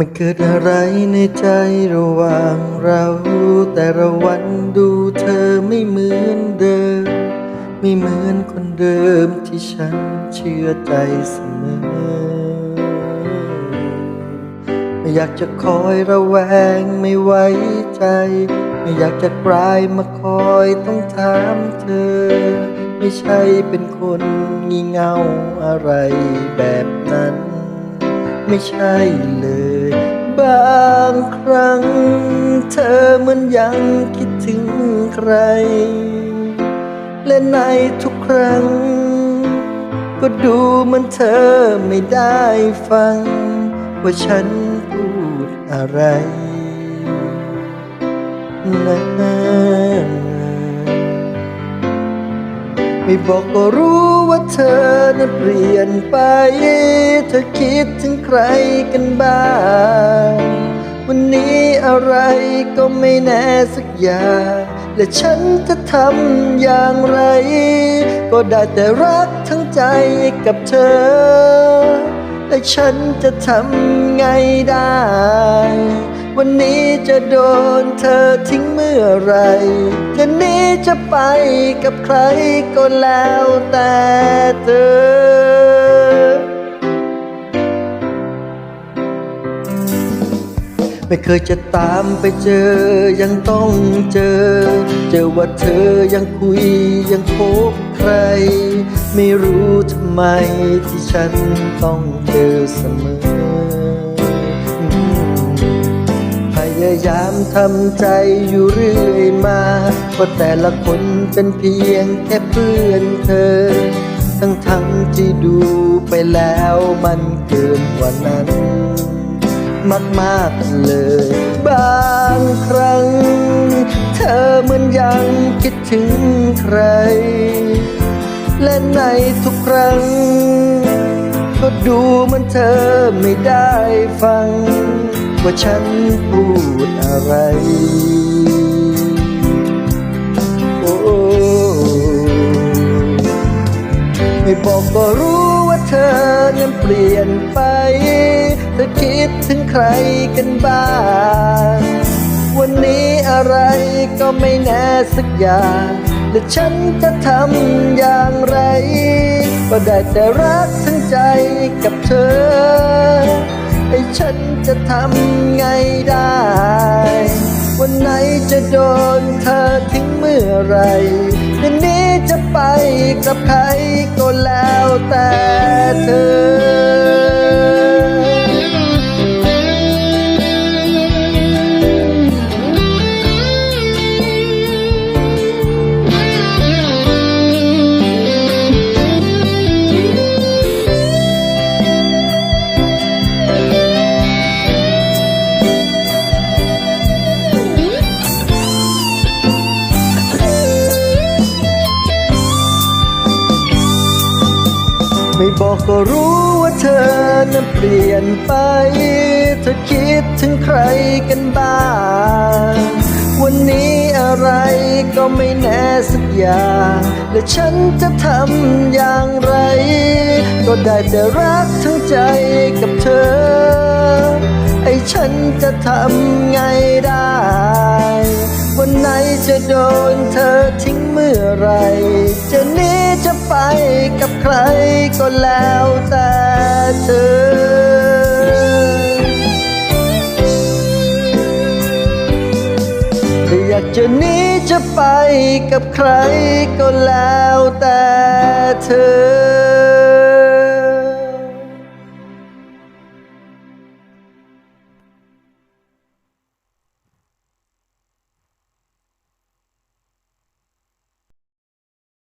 มันเกิดอะไรในใจระหว่างเรา แต่ละวันดูเธอไม่เหมือนเดิม ไม่เหมือนคนเดิมที่ฉันเชื่อใจเสมอ ไม่อยากจะคอยระแวงไม่ไว้ใจ ไม่อยากจะกลายมาคอยต้องถามเธอ ไม่ใช่เป็นคนงี่เง่าอะไรแบบนั้น ไม่ใช่เลย บางครั้ง เธอเหมือนยังคิดถึงใคร และในทุกครั้ง ก็ดูเหมันเธอไม่ได้ฟัง ว่าฉันพูดอะไรนะ ไม่บอกก็รู้ว่าเธอนั้นเปลี่ยนไป เธอคิดถึงใครกันบ้าง วันนี้อะไรก็ไม่แน่สักอย่าง และฉันจะทำอย่างไร ก็ได้แต่รักทั้งใจกับเธอ และฉันจะทำไงได้ วันนี้จะโดนเธอทิ้งเมื่อไรจะหนี้จะไปกับใครก็แล้วแต่เธอไม่เคยจะตามไปเจอ ยังต้องเจอ เจอว่าเธอยังคุยยังพบใคร ไม่รู้ทำไมที่ฉันต้องเจอเสมอ ยายามทำใจอยู่เรื่อยมาว่าแต่ละคนเป็นเพียงแค่เพื่อนเธอ ทั้งทั้งที่ดูไปแล้วมันเกินกว่านั้น มากๆเลย บางครั้ง เธอเหมือนยังคิดถึงใคร และในทุกครั้ง ก็ดูมันเธอไม่ได้ฟัง ว่าฉันพูดอะไร โอ้ไม่บอกก็รู้ว่าเธอนั้นเปลี่ยนไป เธอคิดถึงใครกันบ้าง วันนี้อะไรก็ไม่แน่สักอย่างและฉันจะทำอย่างไร ก็ได้แต่รักทั้งใจกับเธอ ไอ้ฉันจะทำไงได้ วันไหนจะโดนเธอทิ้งเมื่อไหรคืนนี้จะไปกับใครก็แล้วแต่เธอ ไม่บอกก็รู้ว่าเธอนั้นเปลี่ยนไป เธอคิดถึงใครกันบ้าง วันนี้อะไรก็ไม่แน่สักอย่าง และฉันจะทำอย่างไร ก็ได้แต่รักทั้งใจกับเธอ ไอ้ฉันจะทำไงได้ วันไหนจะโดนเธอทิ้งเมื่อไหร กับใครก็แล้วแต่เธออยากจะหนี้จะไปกับใครก็แล้วแต่เธอ